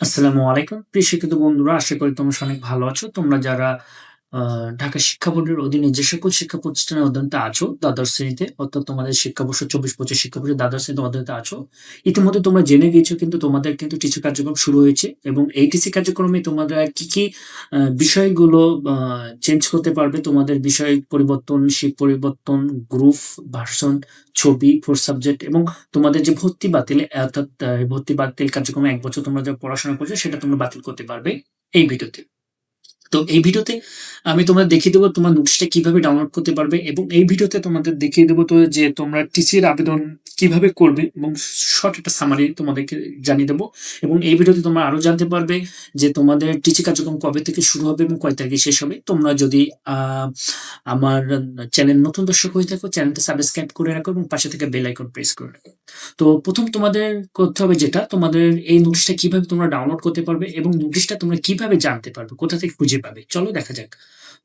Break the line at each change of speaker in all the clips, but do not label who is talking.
আসসালামু আলাইকুম। প্রিয় শিক্ষিত বন্ধুরা আশা করি তোমরা অনেক ভালো আছো। তোমরা যারা ঢাকা শিক্ষা বোর্ডের অধীনে যে সকল শিক্ষা প্রতিষ্ঠানের অধ্যয়নতে আছো দ্বাদশ শ্রেণীতে অর্থাৎ তোমাদের শিক্ষাবর্ষ ২৪-২৫ শিক্ষাবর্ষে দ্বাদশ শ্রেণীতে অধ্যয়নতে আছো। ইতিমধ্যে তোমরা জেনে গিয়েছো কিন্তু তোমাদের কিন্তু টিচি কার্যক্রম শুরু হয়েছে এবং এই টিচি কার্যক্রমে তোমরা কি, কি বিষয়গুলো চেঞ্জ করতে পারবে, তোমাদের বিষয় পরিবর্তন, শিট পরিবর্তন, গ্রুপ, ভার্সন, ছবি, কোর্স সাবজেক্ট এবং তোমাদের যে ভর্তি বাতিল অর্থাৎ ভর্তি বাতিল কার্যক্রমে এক বছর তোমরা যা পড়াশোনা করছ সেটা তোমরা বাতিল করতে পারবে এই ভিডিওতে। তো এই ভিডিওতে আমি তোমাদের দেখিয়ে দেবো তোমার নোটিশটা কীভাবে ডাউনলোড করতে পারবে এবং এই ভিডিওতে তোমাদের দেখিয়ে দেবো তো যে তোমরা টিসির আবেদন কীভাবে করবে এবং শর্ট একটা সামারি তোমাদেরকে জানিয়ে দেবো এবং এই ভিডিওতে তোমরা আরও জানতে পারবে যে তোমাদের টিচি কার্যক্রম কবে থেকে শুরু হবে এবং কয় তারিখে শেষ হবে। তোমরা যদি আমার চ্যানেল নতুন দর্শক হয়ে থাকো চ্যানেলটা সাবস্ক্রাইব করে রাখো এবং পাশে থেকে বেল আইকন প্রেস করে রাখো। তো প্রথম তোমাদের করতে হবে যেটা, তোমাদের এই নোটিশটা কীভাবে তোমরা ডাউনলোড করতে পারবে এবং নোটিশটা তোমরা কীভাবে জানতে পারবে, কোথা থেকে খুঁজে পাবে। চলো দেখা যাক।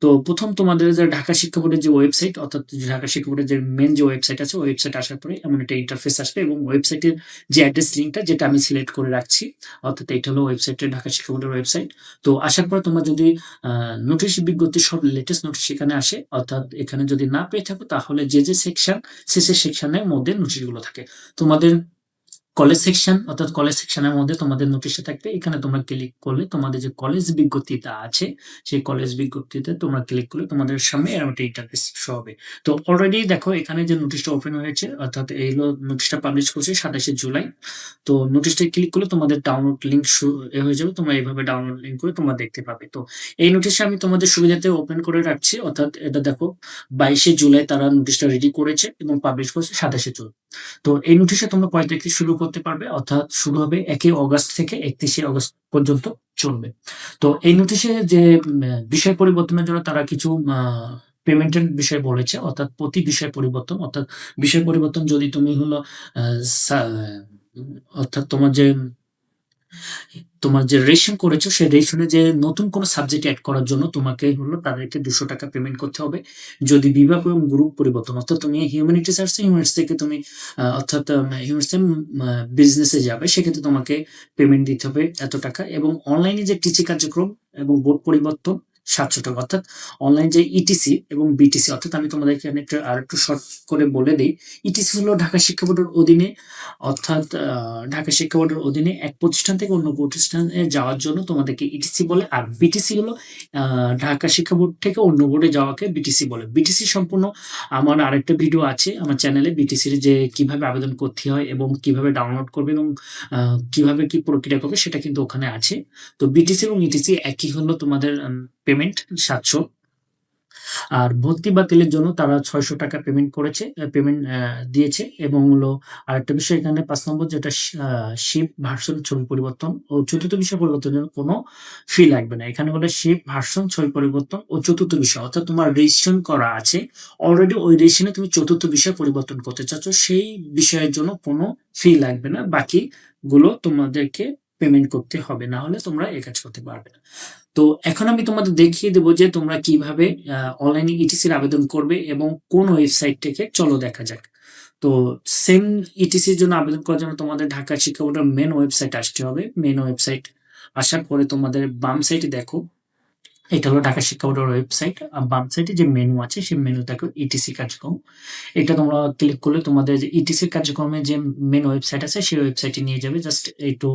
তো প্রথম তোমাদের যে ঢাকা শিক্ষা বোর্ডের যে ওয়েবসাইট অর্থাৎ ঢাকা শিক্ষা বোর্ডের যে মেন যে ওয়েবসাইট আছে ওয়েবসাইট আসার পরে এমন একটা ইন্টারফেস আসবে এবং ওয়েবসাইটের যে অ্যাড্রেস লিঙ্কটা যেটা আমি সিলেক্ট করে রাখছি, অর্থাৎ এটা হলো ওয়েবসাইটের ঢাকা শিক্ষা বোর্ডের ওয়েবসাইট তো আসার পর তোমরা যদি নোটিশ বিজ্ঞপ্তির সব লেটেস্ট নোটিশ এখানে আসে, অর্থাৎ এখানে যদি না পেয়ে থাকো তাহলে যে যে সেকশন শেষের সেকশনের মধ্যে নোটিশগুলো থাকে। তোমাদের কলেজ সেকশন অর্থাৎ কলেজ সেকশনের মধ্যে তোমাদের নোটিশে থাকবে। এখানে তোমরা ক্লিক করলে তোমাদের যে কলেজ বিজ্ঞপ্তিটা আছে, সেই কলেজ বিজ্ঞপ্তিতে তোমরা ক্লিক করলে তোমাদের সামনে এরকম ইন্টারফেস শো হবে। তো অলরেডি দেখো এখানে যে নোটিশটা ওপেন হয়েছে, অর্থাৎ এই হলো নোটিশটা পাবলিশ করছে সাতাশে জুলাই। তো নোটিশটা ক্লিক করলে তোমাদের ডাউনলোড লিঙ্ক হয়ে যাবে, তোমরা এইভাবে ডাউনলোড লিঙ্ক করে তোমরা দেখতে পাবে। তো এই নোটিশটা আমি তোমাদের সুবিধাতে ওপেন করে রাখছি, অর্থাৎ এটা দেখো বাইশে জুলাই তারা নোটিশটা রেডি করেছে এবং পাবলিশ করছে সাতাশে জুলাই। তো এই নোটিশে তোমরা কয় শুরু করতে পারবে, অর্থাৎ শুরু হবে একই অগস্ট থেকে একত্রিশে অগস্ট পর্যন্ত চলবে। তো এই নোটিশে যে বিষয় পরিবর্তনের জন্য তারা কিছু পেমেন্টের বিষয় বলেছে, অর্থাৎ প্রতি বিষয় পরিবর্তন, অর্থাৎ বিষয় পরিবর্তন যদি তুমি হলো অর্থাৎ তোমার যে তোমার যে রেশন করেছ সেই রেশনে যে নতুন কোনো সাবজেক্ট অ্যাড করার জন্য তোমাকে হলো তাদেরকে দুশো টাকা পেমেন্ট করতে হবে। যদি বিভাগ এবং গ্রুপ পরিবর্তন, অর্থাৎ তুমি হিউম্যানিটিস আসছে হিউম্যানিটিস থেকে তুমি অর্থাৎ হিউম্যানিটিস বিজনেসে যাবে, সেক্ষেত্রে তোমাকে পেমেন্ট দিতে হবে এত টাকা। এবং অনলাইনে যে টিচি কার্যক্রম এবং বোর্ড পরিবর্তন সাতশো টাকা অর্থাৎ অনলাইন যে ইটিসি এবং বিটিসি অর্থাৎ আমি একটু আর একটু শর্ট করে বলে দিই। ইটিসি হলো ঢাকা শিক্ষা বোর্ডের অধীনে, অর্থাৎ ঢাকা শিক্ষা বোর্ডের অধীনে এক প্রতিষ্ঠান থেকে অন্য প্রতিষ্ঠানে যাওয়ার জন্য তোমাদেরকে ইটিসি বলে, আর বিটিসি হলো ঢাকা শিক্ষা বোর্ড থেকে অন্য বোর্ডে যাওয়াকে বিটিসি বলে। বিটিসি সম্পূর্ণ আমার আরেকটা ভিডিও আছে আমার চ্যানেলে বিটিসির যে কীভাবে আবেদন করতে হয় এবং কীভাবে ডাউনলোড করবে এবং কীভাবে কি প্রক্রিয়া করবে সেটা কিন্তু ওখানে আছে। তো বিটিসি এবং ইটিসি একই হলো তোমাদের পেমেন্ট সাতশো। আর ভর্তি বাতিলের জন্য তারা ছয়শো টাকা পেমেন্ট করেছে পেমেন্ট দিয়েছে এবং হলো আরেকটা বিষয় এখানে পাঁচ নম্বর যেটা শিপ ভার্সন ছবি পরিবর্তন ও চতুর্থ বিষয় পরিবর্তনের জন্য কোনো ফি লাগবে না। এখানে বলে শিপ ভার্সন ছবি পরিবর্তন ও চতুর্থ বিষয়, অর্থাৎ তোমার রেজিস্ট্রেশন করা আছে অলরেডি ওই রেজিস্ট্রেশনে তুমি চতুর্থ বিষয় পরিবর্তন করতে চাচ্ছ, সেই বিষয়ের জন্য কোনো ফি লাগবে না, বাকিগুলো তোমাদেরকে পেমেন্ট করতে হবে, না হলে তোমরা এই কাজ করতে পারবে না। তো এখন আমি তোমাদের দেখিয়ে দেবো যে তোমরা কীভাবে অনলাইনে ইটিসির আবেদন করবে এবং কোন ওয়েবসাইট থেকে, চলো দেখা যাক। তো সেম ইটিসির জন্য আবেদন করার জন্য তোমাদের ঢাকা শিক্ষা বোর্ডের মেন ওয়েবসাইট আসতে হবে। মেন ওয়েবসাইট আসার পরে তোমাদের বাম সাইটে দেখো, এটা হলো ঢাকা শিক্ষা বোর্ডের ওয়েবসাইট আর বাম সাইডে যে মেনু আছে, সেই মেনু দেখো ইটিসি কার্যক্রম। এটা তোমরা ক্লিক করলে তোমাদের যে ইটিসি কার্যক্রমের যে মেন ওয়েবসাইট আছে, সেই ওয়েবসাইটে নিয়ে যাবে। জাস্ট একটু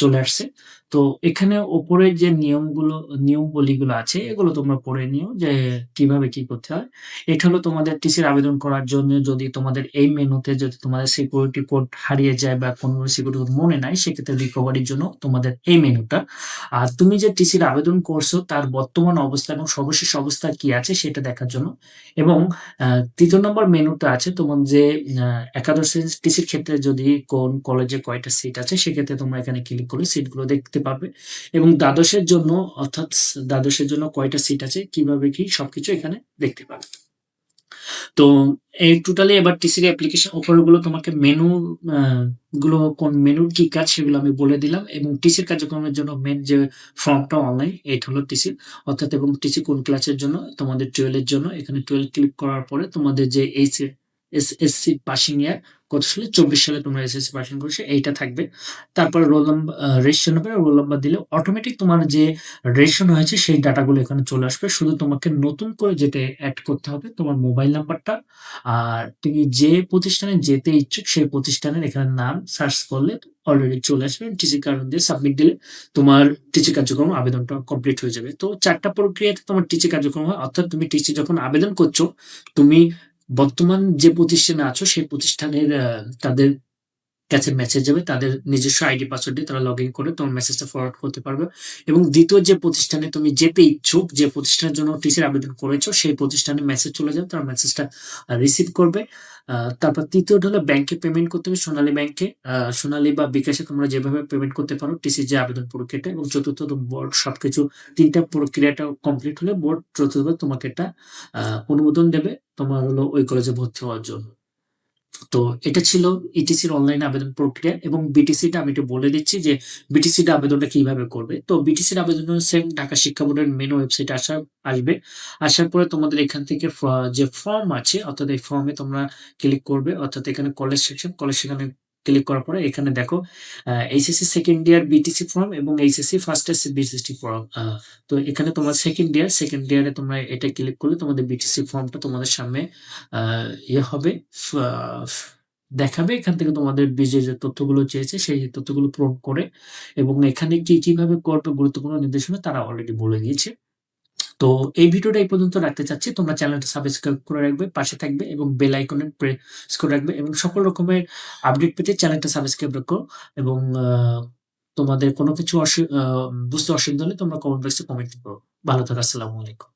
চলে আসছে। তো এখানে ওপরে যে নিয়মগুলো নিয়মবলিগুলো আছে, এগুলো তোমরা পড়ে নিও যে কীভাবে কি করতে হয়। এটা হলো তোমাদের টিসির আবেদন করার জন্য যদি তোমাদের এই মেনুতে যদি তোমাদের সিকিউরিটি কোড হারিয়ে যায় বা কোনো সিকিউরিটি কোড মনে নাই, সেক্ষেত্রে রিকভারির জন্য তোমাদের এই মেনুটা। আর তুমি যে টিসির আবেদন করছ, তার বর্তমান অবস্থা এবং সর্বশেষ অবস্থা কি আছে সেটা দেখার জন্য। এবং তৃতীয় নম্বর মেনুটা আছে তোমার যে একাদশ টিসির ক্ষেত্রে যদি কোন কলেজে কয়টা সিট আছে, সেক্ষেত্রে তোমরা এখানে ক্লিক করে সিটগুলো দেখতে পারবে। এবং দ্বাদশের জন্য, অর্থাৎ দ্বাদশের জন্য কয়টা সিট আছে, কীভাবে কি সবকিছু এখানে দেখতে পাবে। তো এই টোটালি এবার টিসির অ্যাপ্লিকেশনগুলো তোমাকে মেনু গুলো কোন মেনুর কি কাজ সেগুলো আমি বলে দিলাম। এবং টিসির কার্যক্রমের জন্য মেন যে ফর্মটা অনলাইন এইটা হলো টিসির অর্থাৎ এবং টিসি কোন ক্লাসের জন্য, তোমাদের টুয়েলভের জন্য। এখানে টুয়েলভ ক্লিক করার পরে তোমাদের যে এইচ এসএসসি পাসিং ইয়ার কত সালে? ২৪ সালে তোমরা এসএসসি পাসিং করেছ এইটা থাকবে। তারপরে roll number uh registration number, roll number দিলে অটোমেটিক তোমার যে রেজিস্ট্রেশন হয়েছে সেই ডাটাগুলো এখানে চলে আসবে। শুধু তোমাকে নতুন করে যেতে অ্যাড করতে হবে তোমার মোবাইল নাম্বারটা আর তুমি যে প্রতিষ্ঠানে যেতে ইচ্ছুক সেই প্রতিষ্ঠানের এখানে নাম সার্চ করলে অলরেডি চলে আসবে। টিসি কার্ড দিয়ে সাবমিট দিলে তোমার টিসি কার্যক্রম আবেদনটা কমপ্লিট হয়ে যাবে। তো ৪ টা প্রক্রিয়াতে তোমার টিসি কার্যক্রম হয়। অর্থাৎ তুমি টিসি যখন আবেদন করছ, তুমি বর্তমান যে প্রতিষ্ঠানে আছো সেই প্রতিষ্ঠানের তাদের কাছে মেসেজ যাবে। তাদের নিজস্ব আইডি পাসওয়ার্ড দিয়ে তারা লগ ইন করে তোমার মেসেজটা ফরওয়ার্ড করতে পারবে এবং দ্বিতীয় যে প্রতিষ্ঠানে তুমি যেতে ইচ্ছুক, যে প্রতিষ্ঠানের জন্য টিসির আবেদন করেছ সেই প্রতিষ্ঠানে মেসেজ চলে যাবে। তারা মেসেজটা রিসিভ করবে। তারপর ৩য় টা হলো ব্যাংকে পেমেন্ট করতে হবে সোনালী ব্যাংকে। সোনালী বা বিকাশে তোমরা যেভাবে পেমেন্ট করতে পারো টিসির যে আবেদন প্রক্রিয়াটা এবং ৪র্থত বোর্ড সবকিছু ৩ টা প্রক্রিয়াটা কমপ্লিট হলে বোর্ড ৪র্থ বার তোমাকে একটা অনুমোদন দেবে তোমার হলো ওই কলেজে ভর্তি হওয়ার জন্য। তো এটা ছিল ইটিসির অনলাইন আবেদন প্রক্রিয়া এবং বিটিসিটা আমি একটু বলে দিচ্ছি যে বিটিসিটা আবেদনটা কীভাবে করবে। তো বিটিসির আবেদন সেম ঢাকা শিক্ষা বোর্ডের মেন ওয়েবসাইট আসা আসবে। আসার পরে তোমাদের এখান থেকে যে ফর্ম আছে অর্থাৎ এই ফর্মে তোমরা ক্লিক করবে। অর্থাৎ এখানে কলেজ সেকশন, কলেজ সেখানে ক্লিক করার পরে এখানে দেখো HSC second year BTC form এবং HSC first year BTC form. তো এখানে তোমার সেকেন্ড ইয়ার, সেকেন্ড ইয়ারে তোমরা এটা ক্লিক করলে তোমাদের বিটিসি ফর্মটা তোমাদের সামনে ইয়ে হবে দেখাবে। এখান থেকে তোমাদের যে, যে তথ্যগুলো চেয়েছে সেই তথ্যগুলো পূরণ করে এবং এখানে কি, কীভাবে করবে গুরুত্বপূর্ণ নির্দেশনা তারা অলরেডি বলে দিয়েছে। তো এই ভিডিওটা এই পর্যন্ত রাখতে চাচ্ছি। তোমরা চ্যানেলটা সাবস্ক্রাইব করে রাখবে, পাশে থাকবে এবং বেল আইকনে প্রেস করে রাখবে এবং সকল রকমের আপডেট পেতে চ্যানেলটা সাবস্ক্রাইব রাখো এবং তোমাদের কোনো কিছু বুঝতে অসুবিধা হলে তোমরা কমেন্ট বক্সে কমেন্ট করো। ভালো থাকো। আসসালামু আলাইকুম।